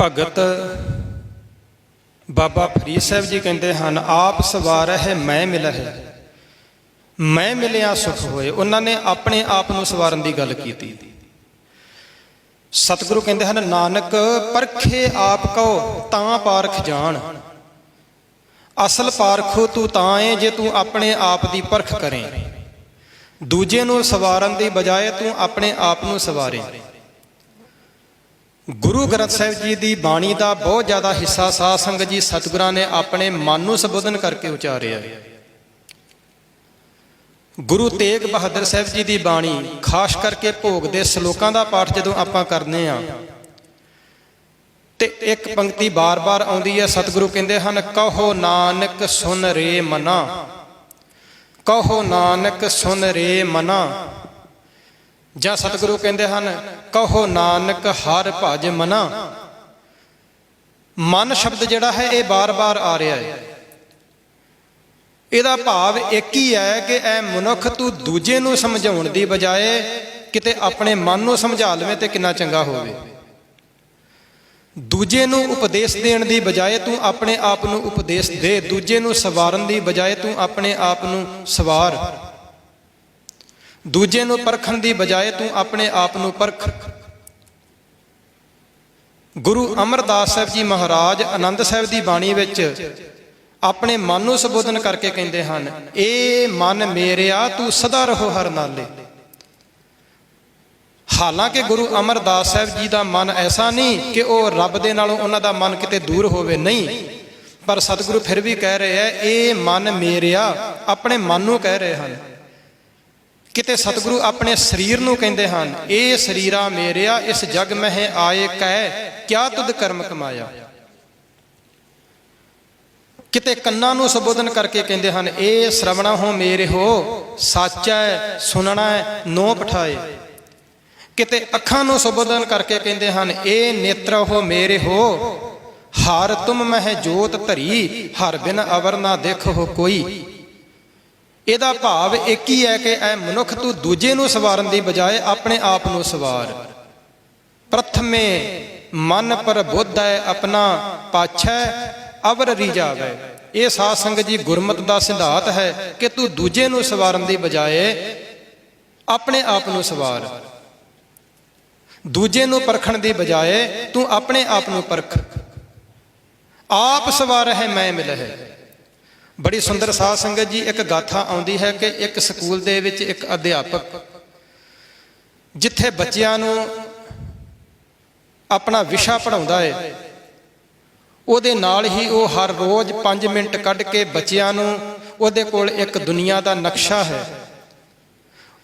ਭਗਤ ਬਾਬਾ ਫਰੀਦ ਸਾਹਿਬ ਜੀ ਕਹਿੰਦੇ ਹਨ, ਆਪ ਸਵਾਰ ਹੈ, ਮੈਂ ਮਿਲ ਹੈ ਮੈਂ ਮਿਲਿਆ ਸੁਖ ਹੋਏ। ਉਹਨਾਂ ਨੇ ਆਪਣੇ ਆਪ ਨੂੰ ਸਵਾਰਨ ਦੀ ਗੱਲ ਕੀਤੀ। ਸਤਿਗੁਰੂ ਕਹਿੰਦੇ ਹਨ, ਨਾਨਕ ਪਰਖੇ ਆਪ ਕਉ, ਤਾਂ ਪਾਰਖ ਜਾਣ। ਅਸਲ ਪਾਰਖੋ ਤੂੰ ਤਾਂ ਏ, ਜੇ ਤੂੰ ਆਪਣੇ ਆਪ ਦੀ ਪਰਖ ਕਰੇ। ਦੂਜੇ ਨੂੰ ਸਵਾਰਨ ਦੀ ਬਜਾਏ ਤੂੰ ਆਪਣੇ ਆਪ ਨੂੰ ਸਵਾਰੇ। ਗੁਰੂ ਗ੍ਰੰਥ ਸਾਹਿਬ ਜੀ ਦੀ ਬਾਣੀ ਦਾ ਬਹੁਤ ਜ਼ਿਆਦਾ ਹਿੱਸਾ ਸਾਧ ਸੰਗਤ ਜੀ ਸਤਿਗੁਰਾਂ ਨੇ ਆਪਣੇ ਮਨ ਨੂੰ ਸੰਬੋਧਨ ਕਰਕੇ ਉਚਾਰਿਆ ਗੁਰੂ ਤੇਗ ਬਹਾਦਰ ਸਾਹਿਬ ਜੀ ਦੀ ਬਾਣੀ ਖਾਸ ਕਰਕੇ ਭੋਗ ਦੇ ਸ਼ਲੋਕਾਂ ਦਾ ਪਾਠ ਜਦੋਂ ਆਪਾਂ ਕਰਦੇ ਆ, ਤੇ ਇੱਕ ਪੰਕਤੀ ਬਾਰ-ਬਾਰ ਆਉਂਦੀ ਹੈ, ਸਤਿਗੁਰੂ ਕਹਿੰਦੇ ਹਨ, ਕਹੋ ਨਾਨਕ ਸੁਨ ਰੇ ਮਨਾ। ਕਹੋ ਨਾਨਕ ਸੁਨ ਰੇ ਮਨਾ। ਜਾਂ ਸਤਿਗੁਰੂ ਕਹਿੰਦੇ ਹਨ, ਕਹੋ ਨਾਨਕ, ਹਰ ਭਜ ਮਨਾ। ਮਨ ਸ਼ਬਦ ਜਿਹੜਾ ਹੈ, ਇਹ ਬਾਰ-ਬਾਰ ਆ ਰਿਹਾ ਹੈ। ਇਹਦਾ ਭਾਵ ਇੱਕ ਹੀ ਹੈ ਕਿ ਐ ਮਨੁੱਖ ਤੂੰ ਦੂਜੇ ਨੂੰ ਸਮਝਾਉਣ ਦੀ ਬਜਾਏ ਕਿਤੇ ਆਪਣੇ ਮਨ ਨੂੰ ਸਮਝਾ ਲਵੇਂ ਤੇ ਕਿੰਨਾ ਚੰਗਾ ਹੋਵੇ। ਦੂਜੇ ਨੂੰ ਉਪਦੇਸ਼ ਦੇਣ ਦੀ ਬਜਾਏ ਤੂੰ ਆਪਣੇ ਆਪ ਨੂੰ ਉਪਦੇਸ਼ ਦੇ, ਦੂਜੇ ਨੂੰ ਸਵਾਰਨ ਦੀ ਬਜਾਏ ਤੂੰ ਆਪਣੇ ਆਪ ਨੂੰ ਸਵਾਰ। ਦੂਜੇ ਨੂੰ ਪਰਖਣ ਦੀ ਬਜਾਏ ਤੂੰ ਆਪਣੇ ਆਪ ਨੂੰ ਪਰਖ। ਗੁਰੂ ਅਮਰਦਾਸ ਸਾਹਿਬ ਜੀ ਮਹਾਰਾਜ ਆਨੰਦ ਸਾਹਿਬ ਦੀ ਬਾਣੀ ਵਿੱਚ ਆਪਣੇ ਮਨ ਨੂੰ ਸੰਬੋਧਨ ਕਰਕੇ ਕਹਿੰਦੇ ਹਨ ਇਹ ਮਨ ਮੇਰਿਆ, ਤੂੰ ਸਦਾ ਰਹੋ ਹਰ ਨਾਲੇ। ਹਾਲਾਂਕਿ ਗੁਰੂ ਅਮਰਦਾਸ ਸਾਹਿਬ ਜੀ ਦਾ ਮਨ ਐਸਾ ਨਹੀਂ ਕਿ ਉਹ ਰੱਬ ਦੇ ਨਾਲੋਂ ਉਹਨਾਂ ਦਾ ਮਨ ਕਿਤੇ ਦੂਰ ਹੋਵੇ, ਨਹੀਂ। ਪਰ ਸਤਿਗੁਰੂ ਫਿਰ ਵੀ ਕਹਿ ਰਹੇ ਹੈ ਇਹ ਮਨ ਮੇਰਿਆ, ਆਪਣੇ ਮਨ ਨੂੰ ਕਹਿ ਰਹੇ ਹਨ। ਕਿਤੇ ਸਤਿਗੁਰੂ ਆਪਣੇ ਸਰੀਰ ਨੂੰ ਕਹਿੰਦੇ ਹਨ, ਇਹ ਸਰੀਰਾ ਮੇਰਿਆ, ਇਸ ਜਗ ਮਹਿ ਆਏ ਕਹਿ ਕਿਆ ਤੁਧ ਕਰਮ ਕਮਾਇਆ? ਕਿਤੇ ਕੰਨਾਂ ਨੂੰ ਸੰਬੋਧਨ ਕਰਕੇ ਕਹਿੰਦੇ ਹਨ, ਇਹ ਸ਼ਰਵਣਾ ਹੋ ਮੇਰੇ ਹੋ, ਸੱਚ ਹੈ ਸੁਣਨਾ ਹੈ ਨੋ ਪਠਾਏ। ਕਿਤੇ ਅੱਖਾਂ ਨੂੰ ਸੰਬੋਧਨ ਕਰਕੇ ਕਹਿੰਦੇ ਹਨ, ਇਹ ਨੇਤਰ ਹੋ ਮੇਰੇ ਹੋ, ਹਰ ਤੁਮ ਮਹਿ ਜੋਤ ਧਰੀ, ਹਰ ਬਿਨ ਅਵਰ ਨਾ ਦੇਖੋ ਕੋਈ। ਇਹਦਾ ਭਾਵ ਇੱਕ ਹੀ ਹੈ ਕਿ ਐ ਮਨੁੱਖ ਤੂੰ ਦੂਜੇ ਨੂੰ ਸਵਾਰਨ ਦੀ ਬਜਾਏ ਆਪਣੇ ਆਪ ਨੂੰ ਸਵਾਰ। ਪ੍ਰਥਮੇ ਮਨ ਪਰ ਬੁੱਧ ਹੈ, ਆਪਣਾ ਪਾਛੈ ਅਵਰ ਰੀਜਾਵੇ ਇਹ ਸਾਧ ਸੰਗਤ ਜੀ ਗੁਰਮਤ ਦਾ ਸਿਧਾਂਤ ਹੈ ਕਿ ਤੂੰ ਦੂਜੇ ਨੂੰ ਸਵਾਰਨ ਦੀ ਬਜਾਏ ਆਪਣੇ ਆਪ ਨੂੰ ਸਵਾਰ। ਦੂਜੇ ਨੂੰ ਪਰਖਣ ਦੀ ਬਜਾਏ ਤੂੰ ਆਪਣੇ ਆਪ ਨੂੰ ਪਰਖ। ਆਪ ਸਵਾਰ ਹੈ, ਮੈਂ ਮਿਲ ਹੈ ਬੜੀ ਸੁੰਦਰ ਸਾਧ ਸੰਗਤ ਜੀ, ਇੱਕ ਗਾਥਾ ਆਉਂਦੀ ਹੈ ਕਿ ਇੱਕ ਸਕੂਲ ਦੇ ਵਿੱਚ ਇੱਕ ਅਧਿਆਪਕ ਜਿੱਥੇ ਬੱਚਿਆਂ ਨੂੰ ਆਪਣਾ ਵਿਸ਼ਾ ਪੜਾਉਂਦਾ ਹੈ ਉਹਦੇ ਨਾਲ ਹੀ ਉਹ ਹਰ ਰੋਜ਼ 5 ਮਿੰਟ ਕੱਢ ਕੇ ਬੱਚਿਆਂ ਨੂੰ ਉਹਦੇ ਕੋਲ ਇੱਕ ਦੁਨੀਆ ਦਾ ਨਕਸ਼ਾ ਹੈ।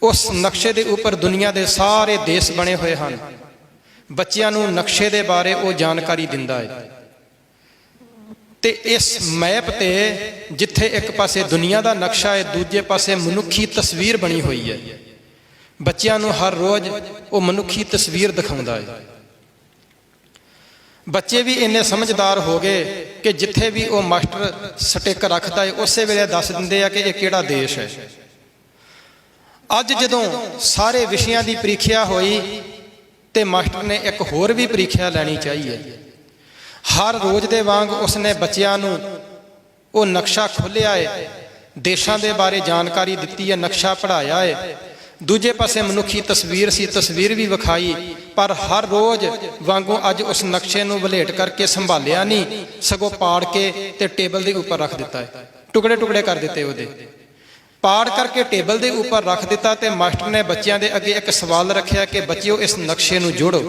ਉਸ ਨਕਸ਼ੇ ਦੇ ਉੱਪਰ ਦੁਨੀਆ ਦੇ ਸਾਰੇ ਦੇਸ਼ ਬਣੇ ਹੋਏ ਹਨ। ਬੱਚਿਆਂ ਨੂੰ ਨਕਸ਼ੇ ਦੇ ਬਾਰੇ ਉਹ ਜਾਣਕਾਰੀ ਦਿੰਦਾ ਹੈ ਤੇ ਇਸ ਮੈਪ ਤੇ ਜਿੱਥੇ ਇੱਕ ਪਾਸੇ ਦੁਨੀਆ ਦਾ ਨਕਸ਼ਾ ਹੈ, ਦੂਜੇ ਪਾਸੇ ਮਨੁੱਖੀ ਤਸਵੀਰ ਬਣੀ ਹੋਈ ਹੈ। ਬੱਚਿਆਂ ਨੂੰ ਹਰ ਰੋਜ਼ ਉਹ ਮਨੁੱਖੀ ਤਸਵੀਰ ਦਿਖਾਉਂਦਾ ਹੈ। ਬੱਚੇ ਵੀ ਇੰਨੇ ਸਮਝਦਾਰ ਹੋ ਗਏ ਕਿ ਜਿੱਥੇ ਵੀ ਉਹ ਮਾਸਟਰ ਸਟਿੱਕ ਰੱਖਦਾ ਹੈ, ਉਸੇ ਵੇਲੇ ਦੱਸ ਦਿੰਦੇ ਆ ਕਿ ਇਹ ਕਿਹੜਾ ਦੇਸ਼ ਹੈ। ਅੱਜ ਜਦੋਂ ਸਾਰੇ ਵਿਸ਼ਿਆਂ ਦੀ ਪ੍ਰੀਖਿਆ ਹੋਈ ਤੇ ਮਾਸਟਰ ਨੇ ਇੱਕ ਹੋਰ ਵੀ ਪ੍ਰੀਖਿਆ ਲੈਣੀ ਚਾਹੀਏ ਹਰ ਰੋਜ਼ ਦੇ ਵਾਂਗ ਉਸਨੇ ਬੱਚਿਆਂ ਨੂੰ ਉਹ ਨਕਸ਼ਾ ਖੋਲ੍ਹਿਆ ਹੈ ਦੇਸ਼ਾਂ ਦੇ ਬਾਰੇ ਜਾਣਕਾਰੀ ਦਿੱਤੀ ਹੈ, ਨਕਸ਼ਾ ਪੜਾਇਆ ਹੈ ਦੂਜੇ ਪਾਸੇ ਮਨੁੱਖੀ ਤਸਵੀਰ ਸੀ, ਤਸਵੀਰ ਵੀ ਵਿਖਾਈ, ਪਰ ਹਰ ਰੋਜ਼ ਵਾਂਗੂ ਅੱਜ ਉਸ ਨਕਸ਼ੇ ਨੂੰ ਵਲੇਟ ਕਰਕੇ ਸੰਭਾਲਿਆ ਨਹੀਂ। ਸਗੋਂ ਪਾੜ ਕੇ ਤੇ ਟੇਬਲ ਦੇ ਉੱਪਰ ਰੱਖ ਦਿੱਤਾ ਹੈ ਟੁਕੜੇ ਟੁਕੜੇ ਕਰ ਦਿੱਤੇ ਉਹਦੇ। ਪਾੜ ਕਰਕੇ ਟੇਬਲ ਦੇ ਉੱਪਰ ਰੱਖ ਦਿੱਤਾ ਤੇ ਮਾਸਟਰ ਨੇ ਬੱਚਿਆਂ ਦੇ ਅੱਗੇ ਇੱਕ ਸਵਾਲ ਰੱਖਿਆ ਕਿ ਬੱਚਿਓ, ਇਸ ਨਕਸ਼ੇ ਨੂੰ ਜੋੜੋ।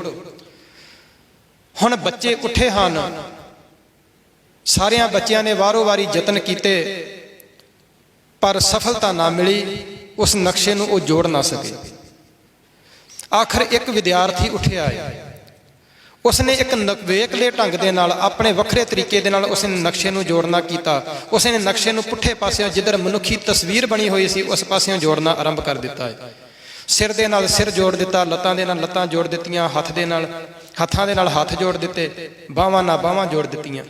ਹੁਣ ਬੱਚੇ ਉੱਠੇ ਹਨ। ਸਾਰਿਆਂ ਬੱਚਿਆਂ ਨੇ ਵਾਰੋ-ਵਾਰੀ ਯਤਨ ਕੀਤੇ, ਪਰ ਸਫਲਤਾ ਨਾ ਮਿਲੀ, ਉਸ ਨਕਸ਼ੇ ਨੂੰ ਉਹ ਜੋੜ ਨਾ ਸਕੇ। ਆਖਰ ਇੱਕ ਵਿਦਿਆਰਥੀ ਉੱਠਿਆ ਹੈ ਉਸਨੇ ਇੱਕ ਨਵੇਕਲੇ ਢੰਗ ਦੇ ਨਾਲ, ਆਪਣੇ ਵੱਖਰੇ ਤਰੀਕੇ ਦੇ ਨਾਲ ਉਸਨੇ ਨਕਸ਼ੇ ਨੂੰ ਜੋੜਨਾ ਕੀਤਾ। ਉਸਨੇ ਨਕਸ਼ੇ ਨੂੰ ਪੁੱਠੇ ਪਾਸਿਓਂ ਜਿੱਧਰ ਮਨੁੱਖੀ ਤਸਵੀਰ ਬਣੀ ਹੋਈ ਸੀ, ਉਸ ਪਾਸਿਓਂ ਜੋੜਨਾ ਆਰੰਭ ਕਰ ਦਿੱਤਾ ਹੈ। ਸਿਰ ਦੇ ਨਾਲ ਸਿਰ ਜੋੜ ਦਿੱਤਾ, ਲੱਤਾਂ ਦੇ ਨਾਲ ਲੱਤਾਂ ਜੋੜ ਦਿੱਤੀਆਂ, ਹੱਥ ਦੇ ਨਾਲ, ਹੱਥਾਂ ਦੇ ਨਾਲ ਹੱਥ ਜੋੜ ਦਿੱਤੇ, ਬਾਹਾਂ ਨਾਲ ਬਾਹਾਂ ਜੋੜ ਦਿੱਤੀਆਂ।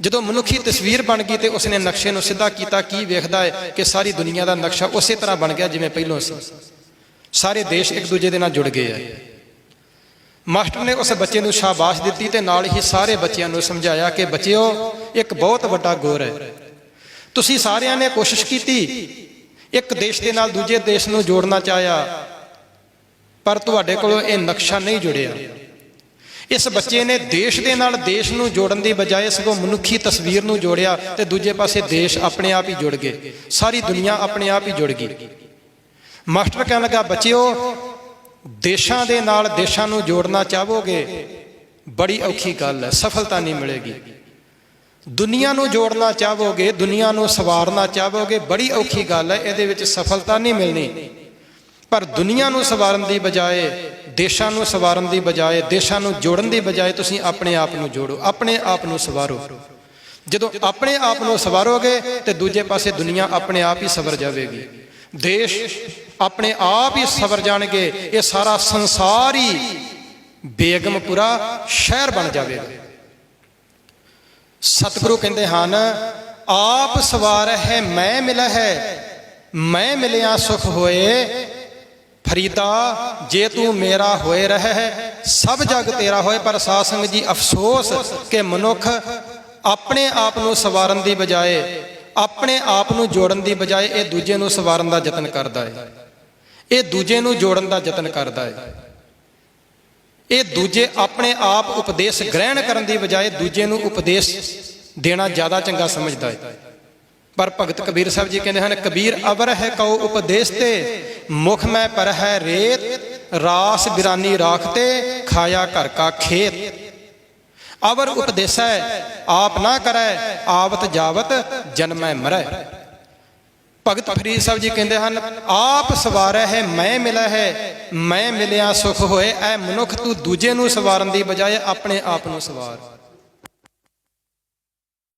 ਜਦੋਂ ਮਨੁੱਖੀ ਤਸਵੀਰ ਬਣ ਗਈ ਤੇ ਉਸਨੇ ਨਕਸ਼ੇ ਨੂੰ ਸਿੱਧਾ ਕੀਤਾ, ਕੀ ਵੇਖਦਾ ਹੈ ਕਿ ਸਾਰੀ ਦੁਨੀਆ ਦਾ ਨਕਸ਼ਾ ਉਸੇ ਤਰ੍ਹਾਂ ਬਣ ਗਿਆ ਜਿਵੇਂ ਪਹਿਲਾਂ ਸੀ। ਸਾਰੇ ਦੇਸ਼ ਇੱਕ ਦੂਜੇ ਦੇ ਨਾਲ ਜੁੜ ਗਏ ਆ। ਮਾਸਟਰ ਨੇ ਉਸ ਬੱਚੇ ਨੂੰ ਸ਼ਾਬਾਸ਼ ਦਿੱਤੀ ਤੇ ਨਾਲ ਹੀ ਸਾਰੇ ਬੱਚਿਆਂ ਨੂੰ ਸਮਝਾਇਆ ਕਿ ਬੱਚਿਓ, ਇੱਕ ਬਹੁਤ ਵੱਡਾ ਗੁਰ ਹੈ। ਤੁਸੀਂ ਸਾਰਿਆਂ ਨੇ ਕੋਸ਼ਿਸ਼ ਕੀਤੀ ਇੱਕ ਦੇਸ਼ ਦੇ ਨਾਲ ਦੂਜੇ ਦੇਸ਼ ਨੂੰ ਜੋੜਨਾ ਚਾਹਿਆ, ਪਰ ਤੁਹਾਡੇ ਕੋਲ ਇਹ ਨਕਸ਼ਾ ਨਹੀਂ ਜੁੜਿਆ। ਇਸ ਬੱਚੇ ਨੇ ਦੇਸ਼ ਦੇ ਨਾਲ ਦੇਸ਼ ਨੂੰ ਜੋੜਨ ਦੀ ਬਜਾਏ ਸਗੋਂ ਮਨੁੱਖੀ ਤਸਵੀਰ ਨੂੰ ਜੋੜਿਆ ਤੇ ਦੂਜੇ ਪਾਸੇ ਦੇਸ਼ ਆਪਣੇ ਆਪ ਹੀ ਜੁੜ ਗਏ। ਸਾਰੀ ਦੁਨੀਆ ਆਪਣੇ ਆਪ ਹੀ ਜੁੜ ਗਈ। ਮਾਸਟਰ ਕਹਿਣ ਲੱਗਾ, ਬੱਚਿਓ, ਦੇਸ਼ਾਂ ਦੇ ਨਾਲ ਦੇਸ਼ਾਂ ਨੂੰ ਜੋੜਨਾ ਚਾਹੋਗੇ, ਬੜੀ ਔਖੀ ਗੱਲ ਹੈ, ਸਫਲਤਾ ਨਹੀਂ ਮਿਲੇਗੀ। ਦੁਨੀਆ ਨੂੰ ਜੋੜਨਾ ਚਾਹੋਗੇ ਦੁਨੀਆ ਨੂੰ ਸਵਾਰਨਾ ਚਾਹੋਗੇ ਬੜੀ ਔਖੀ ਗੱਲ ਹੈ, ਇਹਦੇ ਵਿੱਚ ਸਫਲਤਾ ਨਹੀਂ ਮਿਲਣੀ। ਪਰ ਦੁਨੀਆ ਨੂੰ ਸਵਾਰਨ ਦੀ ਬਜਾਏ, ਦੇਸ਼ਾਂ ਨੂੰ ਸਵਾਰਨ ਦੀ ਬਜਾਏ, ਦੇਸ਼ਾਂ ਨੂੰ ਜੋੜਨ ਦੀ ਬਜਾਏ ਤੁਸੀਂ ਆਪਣੇ ਆਪ ਨੂੰ ਜੋੜੋ, ਆਪਣੇ ਆਪ ਨੂੰ ਸਵਾਰੋ। ਜਦੋਂ ਆਪਣੇ ਆਪ ਨੂੰ ਸਵਾਰੋਗੇ, ਤੇ ਦੂਜੇ ਪਾਸੇ ਦੁਨੀਆ ਆਪਣੇ ਆਪ ਹੀ ਸਵਰ ਜਾਵੇਗੀ। ਦੇਸ਼ ਆਪਣੇ ਆਪ ਹੀ ਸਵਰ ਜਾਣਗੇ, ਇਹ ਸਾਰਾ ਸੰਸਾਰ ਹੀ ਬੇਗਮਪੁਰਾ ਸ਼ਹਿਰ ਬਣ ਜਾਵੇਗਾ। ਸਤਿਗੁਰੂ ਕਹਿੰਦੇ ਹਨ, ਆਪ ਸਵਾਰ ਹੈ, ਮੈਂ ਮਿਲ ਹੈ, ਮੈਂ ਮਿਲਿਆ ਸੁਖ ਹੋਏ। ਫਰੀਦਾ, ਜੇ ਤੂੰ ਮੇਰਾ ਹੋਏ ਰਹਿ, ਸਭ ਜਗ ਤੇਰਾ ਹੋਏ, ਪਰ ਸਾਧ ਸੰਗਤ ਜੀ ਅਫਸੋਸ ਕਿ ਮਨੁੱਖ ਆਪਣੇ ਆਪ ਨੂੰ ਸਵਾਰਨ ਦੀ ਬਜਾਏ, ਆਪਣੇ ਆਪ ਨੂੰ ਜੋੜਨ ਦੀ ਬਜਾਏ ਇਹ ਦੂਜੇ ਨੂੰ ਸਵਾਰਨ ਦਾ ਯਤਨ ਕਰਦਾ ਹੈ। ਇਹ ਦੂਜੇ ਨੂੰ ਜੋੜਨ ਦਾ ਯਤਨ ਕਰਦਾ ਹੈ। ਇਹ ਦੂਜੇ ਆਪਣੇ ਆਪ ਉਪਦੇਸ਼ ਗ੍ਰਹਿਣ ਕਰਨ ਦੀ ਬਜਾਏ ਦੂਜੇ ਨੂੰ ਉਪਦੇਸ਼ ਦੇਣਾ ਜ਼ਿਆਦਾ ਚੰਗਾ ਸਮਝਦਾ ਹੈ। ਪਰ ਭਗਤ ਕਬੀਰ ਸਾਹਿਬ ਜੀ ਕਹਿੰਦੇ ਹਨ, ਕਬੀਰ ਅਵਰ ਹੈ ਕਉ ਉਪਦੇਸ਼ ਤੇ, ਮੁਖ ਮੈਂ ਪਰ ਹੈ ਰੇਤ, ਰਾਸ ਬਿਰਾਨੀ ਰਾਖਤੇ ਖਾਇਆ ਘਰ ਕਾ ਖੇਤ। ਅਵਰ ਉਪਦੇਸੈ ਆਪ ਨਾ ਕਰੈ, ਆਵਤ ਜਾਵਤ ਜਨਮੈ ਮਰੈ। ਭਗਤ ਫਰੀਦ ਸਾਹਿਬ ਜੀ ਕਹਿੰਦੇ ਹਨ, ਆਪ ਸਵਾਰੈ ਹੈ, ਮੈਂ ਮਿਲਿਆ ਹੈ, ਮੈਂ ਮਿਲਿਆ ਸੁਖ ਹੋਏ, ਐ ਮਨੁੱਖ ਤੂੰ ਦੂਜੇ ਨੂੰ ਸਵਾਰਨ ਦੀ ਬਜਾਏ ਆਪਣੇ ਆਪ ਨੂੰ ਸਵਾਰ।